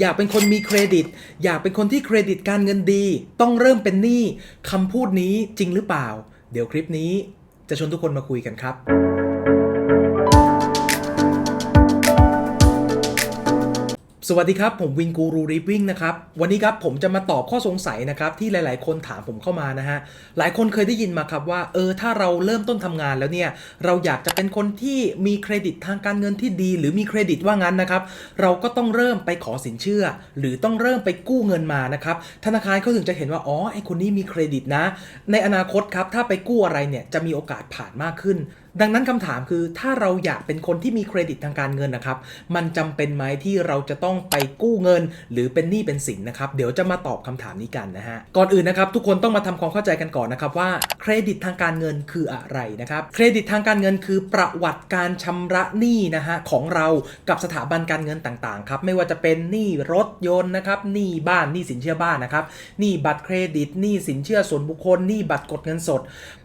อยากเป็นคนมีเครดิต อยากเป็นคนที่เครดิตการเงินดี ต้องเริ่มเป็นหนี้คำพูดนี้จริงหรือเปล่า เดี๋ยวคลิปนี้จะชวนทุกคนมาคุยกันครับ สวัสดีครับ ผมวินกูรูริปวิ่งนะครับ วันนี้ครับผมจะมาตอบข้อสงสัยนะครับที่หลาย ๆ คนถามผมเข้ามานะฮะหลายคนเคยได้ยินมาครับว่าเออถ้าเราเริ่มต้นทำงานแล้วเนี่ยเราอยากจะเป็นคนที่มีเครดิตทางการเงินที่ดี หรือมีเครดิตว่างั้นนะครับเราก็ต้องเริ่มไปขอสินเชื่อ หรือต้องเริ่มไปกู้เงินมานะครับธนาคารเขาถึงจะเห็นว่าอ๋อไอคนนี้มีเครดิตนะ ในอนาคตครับถ้าไปกู้อะไรเนี่ยจะมีโอกาสผ่านมากขึ้น ดังนั้นคำถามคือถ้าเราอยากเป็นคนที่มีเครดิตทางการเงินนะครับ มันจำเป็นไหมที่เราจะต้องไปกู้เงิน หรือเป็นหนี้เป็นสินนะครับ เดี๋ยวจะมาตอบคำถามนี้กันนะฮะ ก่อนอื่นนะครับทุกคนต้องมาทำความเข้าใจกันก่อนนะครับว่าเครดิตทางการเงินคืออะไรนะครับ เครดิตทางการเงินคือประวัติการชำระหนี้นะฮะของเรากับสถาบันการเงินต่างๆครับไม่ว่าจะเป็นหนี้รถยนต์นะครับหนี้บ้านหนี้สินเชื่อบ้านนะครับหนี้บัตรเครดิตหนี้สินเชื่อส่วนบุคคลหนี้บัตรกดเงินสด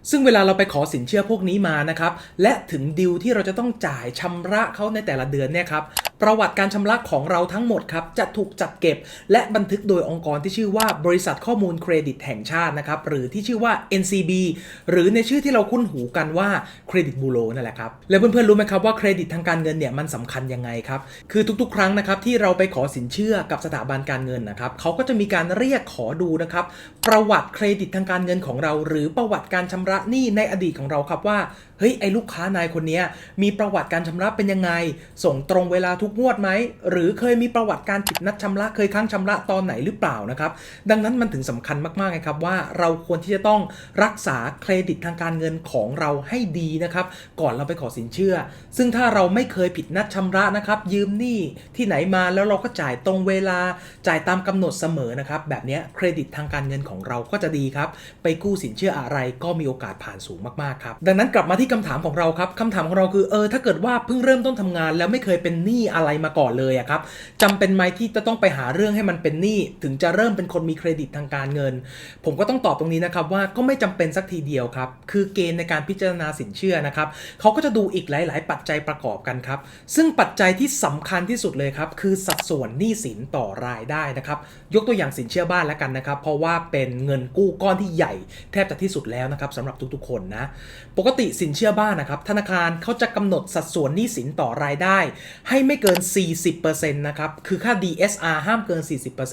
ซึ่งเวลาเราไปขอสินเชื่อพวกนี้มานะครับและถึงดิวที่เราจะต้องจ่ายชำระเขาในแต่ละเดือนเนี่ยครับประวัติการชำระของเราทั้งหมดครับ จะถูกจัดเก็บ และบันทึกโดยองค์กรที่ชื่อว่าบริษัทข้อมูลเครดิตแห่งชาตินะครับ หรือที่ชื่อว่า NCB หรือในชื่อที่เราคุ้นหูกันว่าเครดิตบูโรนั่นแหละครับ แล้วเพื่อนๆรู้ไหมครับว่าเครดิตทางการเงินเนี่ยมันสำคัญยังไงครับ คือทุกๆ ครั้งนะครับที่เราไปขอสินเชื่อกับสถาบันการเงินนะครับเขาก็จะมีการเรียกขอดูนะครับประวัติเครดิตทางการเงินของเรา หรือประวัติการชำระหนี้ในอดีตของเราครับว่าเฮ้ยไอลูกค้านายคนนี้มีประวัติการชำระเป็นยังไง ส่งตรงเวลาทุกงวดไหม หรือเคยมีประวัติการผิดนัดชำระเคยค้างชำระตอนไหนหรือเปล่านะครับ ดังนั้นมันถึงสำคัญมากๆไงครับว่าเราควรที่จะต้องรักษาเครดิตทางการเงินของเราให้ดีนะครับก่อนเราไปขอสินเชื่อ ซึ่งถ้าเราไม่เคยผิดนัดชำระนะครับ ยืมหนี้ที่ไหนมาแล้วเราก็จ่ายตรงเวลาจ่ายตามกำหนดเสมอนะครับแบบนี้เครดิตทางการเงินของเราก็จะดีครับไปกู้สินเชื่ออะไรก็มีโอกาสผ่านสูงมากๆครับดังนั้นกลับมาที่คำถามามของเราครับคำถามของเราคือเออถ้าเกิดว่าเพิ่งเริ่มต้นทำงาน แล้วไม่เคยเป็นหนี้อะไรมาก่อนเลยอะครับจำเป็นไหมที่จะต้องไปหาเรื่องให้มันเป็นหนี้ถึงจะเริ่มเป็นคนมีเครดิตทางการเงิน ผมก็ต้องตอบตรงนี้นะครับว่าก็ไม่จำเป็นสักทีเดียวครับคือเกณฑ์ในการพิจารณาสินเชื่อนะครับเขาก็จะดูอีกหลาย ๆ ปัจจัยประกอบกันครับซึ่งปัจจัยที่สำคัญที่สุดเลยครับคือสัดส่วนหนี้สินต่อรายได้นะครับยกตัวอย่างสินเชื่อบ้านแล้วกันนะครับ เพราะว่าเป็นเงินกู้ก้อนที่ใหญ่ แทบจะที่สุดแล้วนะครับสำหรับทุกๆ คนนะปกติสินเชื่อบ้านนะครับธนาคารเขาจะกำหนดสัดส่วนหนี้สินต่อรายได้ ให้ไม่เกิน 40%นะครับคือค่า DSR ห้ามเกิน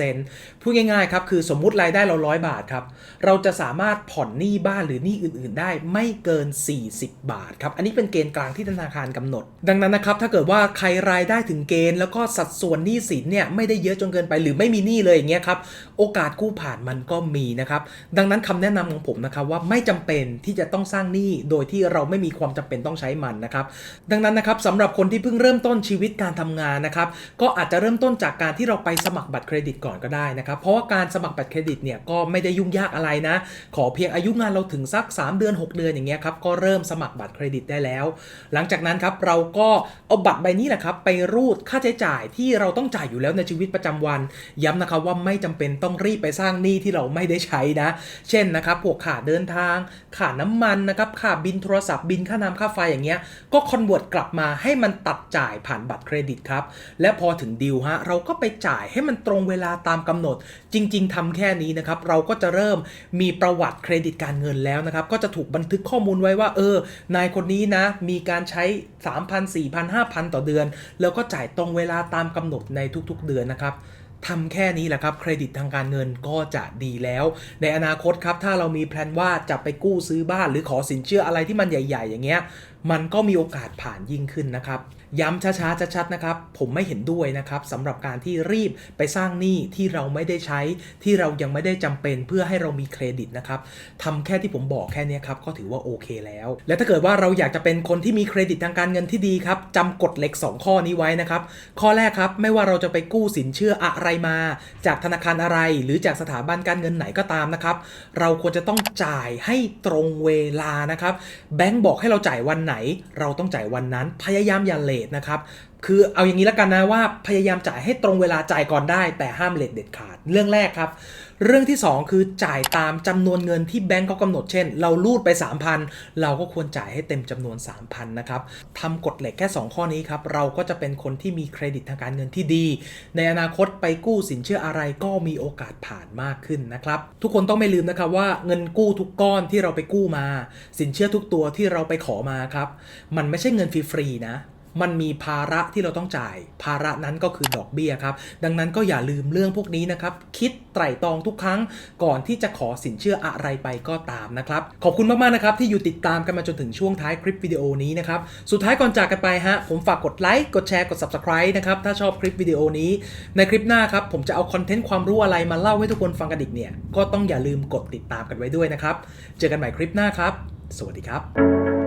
40%พูดง่ายๆครับคือสมมุติรายได้เรา 100 บาทครับเราจะสามารถผ่อนหนี้บ้านหรือหนี้อื่น ๆ ได้ไม่เกิน 40 บาทครับอันนี้เป็นเกณฑ์กลางที่ธนาคารกำหนด ดังนั้นนะครับถ้าเกิดว่าใครรายได้ถึงเกณฑ์แล้วก็สัดส่วนหนี้สินเนี่ยไม่ได้เยอะจนเกินไปหรือไม่มีหนี้เลยอย่างเงี้ยครับโอกาสกู้ผ่านมันก็มีนะครับดังนั้นคำแนะนำของผมนะครับว่าไม่จำเป็นที่จะต้องสร้างหนี้โดยที่เราไม่มีความความจำเป็นต้องใช้มันนะครับ ดังนั้นนะครับสำหรับคนที่เพิ่งเริ่มต้นชีวิตการทำงานนะครับ ก็อาจจะเริ่มต้นจากการที่เราไปสมัครบัตรเครดิตก่อนก็ได้นะครับ เพราะว่าการสมัครบัตรเครดิตเนี่ยก็ไม่ได้ยุ่งยากอะไรนะ ขอเพียงอายุงานเราถึงสัก 3 เดือน 6 เดือนอย่างเงี้ยครับก็เริ่มสมัครบัตรเครดิตได้แล้ว หลังจากนั้นครับเราก็เอาบัตรใบนี้แหละครับไปรูดค่าใช้จ่ายที่เราต้องจ่ายอยู่แล้วในชีวิตประจำวัน ย้ำนะครับว่าไม่จำเป็นต้องรีบไปสร้างหนี้ที่เราไม่ได้ใช้นะ เช่นนะครับพวกค่าเดินทางค่าน้ำมันนะครับค่าบินโทรศัพท์บินค่าน้ำค่าไฟอย่างเงี้ย ก็คอนเวิร์ตกลับมาให้มันตัดจ่ายผ่านบัตรเครดิตครับ และพอถึงดิวฮะเราก็ไปจ่ายให้มันตรงเวลาตามกำหนด จริง ๆทำแค่นี้นะครับ เราก็จะเริ่มมีประวัติเครดิตการเงินแล้วนะครับ ก็จะถูกบันทึกข้อมูลไว้ว่า เออ นายคนนี้นะ มีการใช้ 3,000 4,000 5,000 ต่อเดือน แล้วก็จ่ายตรงเวลาตามกำหนดในทุกๆ เดือนนะครับ ทำแค่นี้แหละครับ เครดิตทางการเงินก็จะดีแล้ว ในอนาคตครับ ถ้าเรามีแพลนว่าจะไปกู้ซื้อบ้านหรือขอสินเชื่ออะไรที่มันใหญ่ ๆ อย่างเงี้ย มันก็มีโอกาสผ่านยิ่งขึ้นนะครับ ย้ำช้าๆชัดๆนะครับ ผมไม่เห็นด้วยนะครับสำหรับการที่รีบไปสร้างหนี้ที่เราไม่ได้ใช้ ที่เรายังไม่ได้จำเป็นเพื่อให้เรามีเครดิตนะครับทำแค่ที่ผมบอกแค่นี้ครับก็ถือว่าโอเคแล้ว และถ้าเกิดว่าเราอยากจะเป็นคนที่มีเครดิตทางการเงินที่ดีครับจำกฎเหล็ก 2 ข้อนี้ไว้นะครับข้อแรกครับไม่ว่าเราจะไปกู้สินเชื่ออะไรมาจากธนาคารอะไร หรือจากสถาบันการเงินไหนก็ตามนะครับ เราควรจะต้องจ่ายให้ตรงเวลานะครับ แบงก์บอกให้เราจ่ายวันไหน เราต้องจ่ายวันนั้น พยายามอย่าเลทนะครับ คือเอาอย่างนี้แล้วกันนะว่าพยายามจ่ายให้ตรงเวลาจ่ายก่อนได้ แต่ห้ามเลทเด็ดขาดเรื่องแรกครับ เรื่องที่ 2 คือจ่ายตามจำนวนเงินที่แบงก์เขากำหนดเช่น เรารูดไป 3,000 เราก็ควรจ่ายให้เต็มจำนวน 3,000นะครับทำกฎเหล็กแค่ 2 ข้อนี้ครับ เราก็จะเป็นคนที่มีเครดิตทางการเงินที่ดี ในอนาคตไปกู้สินเชื่ออะไรก็มีโอกาสผ่านมากขึ้นนะครับทุกคนต้องไม่ลืมนะครับว่าเงินกู้ทุกก้อนที่เราไปกู้มา สินเชื่อทุกตัวที่เราไปขอมาครับมันไม่ใช่เงินฟรีๆนะ มันมีภาระที่เราต้องจ่าย ภาระนั้นก็คือดอกเบี้ยครับ ดังนั้นก็อย่าลืมเรื่องพวกนี้นะครับ คิดไตร่ตรองทุกครั้งก่อนที่จะขอสินเชื่ออะไรไปก็ตามนะครับ ขอบคุณมาก ๆ นะครับ ที่อยู่ติดตามกันมาจนถึงช่วงท้ายคลิปวิดีโอนี้นะครับ สุดท้ายก่อนจากกันไปฮะ ผมฝากกดไลค์ กดแชร์ กด subscribe นะครับ ถ้าชอบคลิปวิดีโอนี้ ในคลิปหน้าครับ ผมจะเอาคอนเทนต์ความรู้อะไรมาเล่าให้ทุกคนฟังกันอีกเนี่ย ก็ต้องอย่าลืมกดติดตามกันไว้ด้วยนะครับ เจอกันใหม่คลิปหน้าครับ สวัสดีครับ